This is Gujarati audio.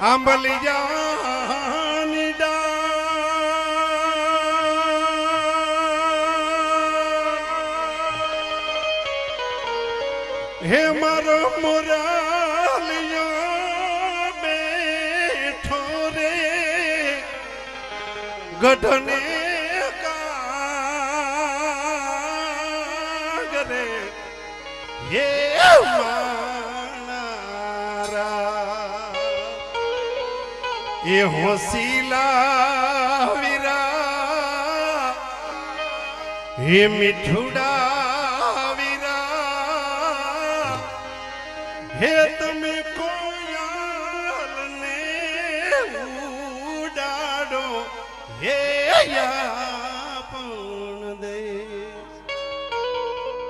આંબલિયાની ડાળ. હે મારો મોરાલિયો બેઠો રે ગઢને કાગરે હે માણારા એ હોસીલા વીરા. હે મીઠુડા વીરા. હે તમે કોયાલને ઉડાડો. હે યા